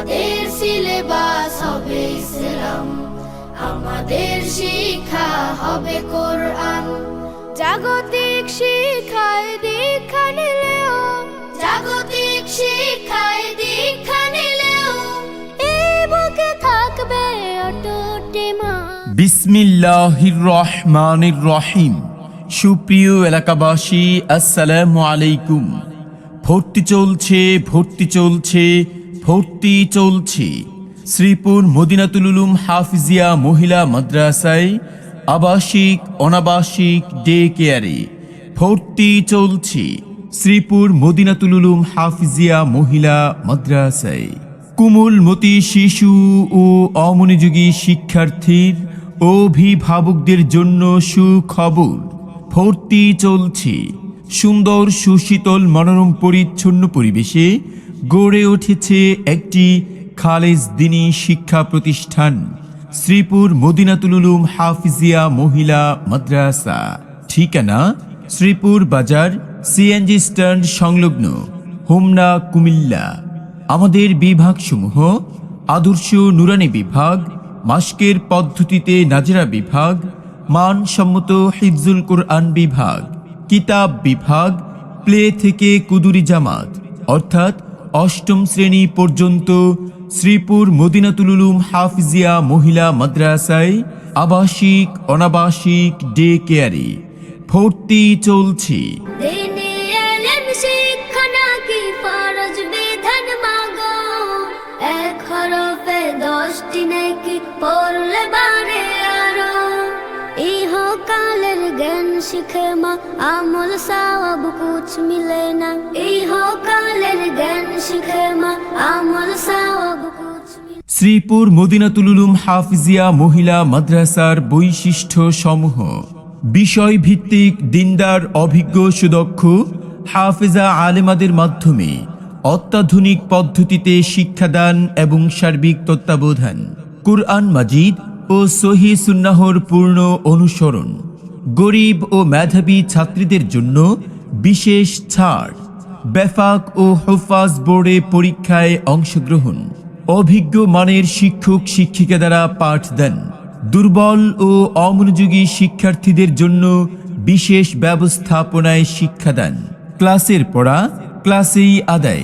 আমাদের সিলেবাস হবে ইসলাম। আমাদের শিক্ষা হবে কোরআন। জাগতিক শিক্ষায় দীক্ষা নিলেও, জাগতিক শিক্ষায় দীক্ষা নিলেও এই বুকে থাকবে বিসমিল্লাহির রহমানির রহিম। সুপ্রিয় এলাকাবাসী, আসসালামু আলাইকুম। ভর্তি চলছে ভর্তি চলছে ভর্তি চলছে। শ্রীপুর মদিনাতুলুম হাফিজিয়া মহিলা মাদ্রাসায় আবাসিক, অনাবাসিক ডে কেয়ারে ভর্তি চলছে শ্রীপুর মদিনাতুলুম হাফিজিয়া মহিলা মাদ্রাসায়। কুমুলমতি শিশু ও অমনোযোগী শিক্ষার্থীর অভিভাবকদের জন্য সুখবর। ভর্তি চলছে। সুন্দর সুশীতল মনোরম পরিচ্ছন্ন পরিবেশে গড়ে উঠেছে একটি খালেজ দিনী শিক্ষা প্রতিষ্ঠান, শ্রীপুর মদিনাতুল উলুম হাফিজিয়া মহিলা মাদ্রাসা। ঠিকানা শ্রীপুর বাজার, সিএনজি স্ট্যান্ড সংলগ্ন, হোমনা, কুমিল্লা। আমাদের বিভাগসমূহ আদর্শ নুরানি বিভাগ, মাস্কের পদ্ধতিতে নাজরা বিভাগ, মানসম্মত হিফজুল কোরআন বিভাগ, কিতাব বিভাগ, প্লে থেকে কুদুরি জামাত, অর্থাৎ অষ্টম শ্রেণি পর্যন্ত শ্রীপুর মদিনাতুলুম হাফজিয়া মহিলা মাদ্রাসায় আবাসিক অনাবাসিক ডে কেয়ারে ভর্তি চলছে। ইহকালের জ্ঞান শিখে মা, আমল সওয়াব কুছ মিলে না। ইহকালের জ্ঞান শিখে মা, আমল মিলে শ্রীপুর মদিনাতুলুম হাফিজিয়া মহিলা মাদ্রাসার বৈশিষ্ট্য সমূহ বিষয় ভিত্তিক দিনদার, অভিজ্ঞ, সুদক্ষ, হাফেজা আলেমাদের মাধ্যমে অত্যাধুনিক পদ্ধতিতে শিক্ষাদান এবং সার্বিক তত্ত্বাবধান। কুরআন মাজিদ ও সহি সুন্নাহর পূর্ণ অনুসরণ। গরিব ও মেধাবী ছাত্রীদের জন্য বিশেষ ছাড়। বেফাক ও হোফাজ বোর্ডে পরীক্ষায় অংশগ্রহণ। অভিজ্ঞ মানের শিক্ষক, শিক্ষিকা দ্বারা পাঠ দেন। দুর্বল ও অমনোযোগী শিক্ষার্থীদের জন্য বিশেষ ব্যবস্থাপনায় শিক্ষাদান ক্লাসের পড়া ক্লাসেই আদায়।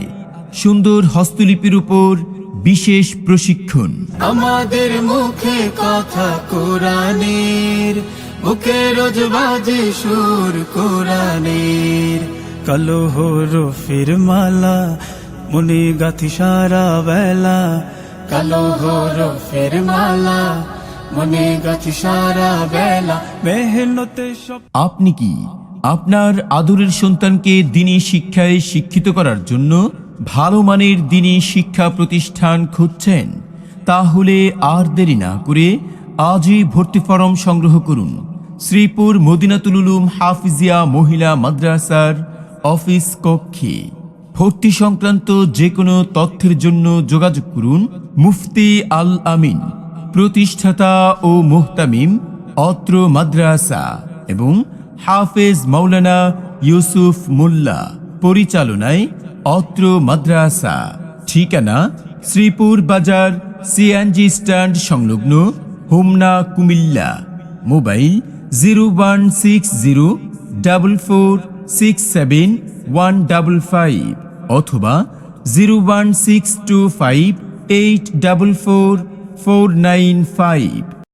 সুন্দর হস্তলিপির উপর বিশেষ প্রশিক্ষণ। আমাদের মুখে কথা কোরআনের বুকে রোজ বাজে সুর কোরআনের। কালো হরফের মালা মনে গাথি সারা বেলা। কালো হরফের মালা মনে গাথি সারা বেলা। মেহনতে সব আপনি কি আপনার আদরের সন্তানকে দিনী শিক্ষায় শিক্ষিত করার জন্য ভালো মানের দিনী শিক্ষা প্রতিষ্ঠান খুঁজছেন? তাহলে আর দেরি না করে আজই ভর্তি ফরম সংগ্রহ করুন। শ্রীপুর মদিনাতুল উলুম হাফিজিয়া মহিলা মাদ্রাসার অফিস কক্ষে। ভর্তি সংক্রান্ত যে কোনো তথ্যের জন্য যোগাযোগ করুন মুফতি আল আমিন, প্রতিষ্ঠাতা ও মুহতামিম, অত্র মাদ্রাসা এবং হাফেজ মাওলানা ইউসুফ মোল্লা, পরিচালনায় অত্র মাদ্রাসা। ঠিকানা শ্রীপুর বাজার, সিএনজি স্ট্যান্ড সংলগ্ন Homna Comilla. Mobile zero one six zero double four six seven one double five অথবা zero one six two five eight double four four nine five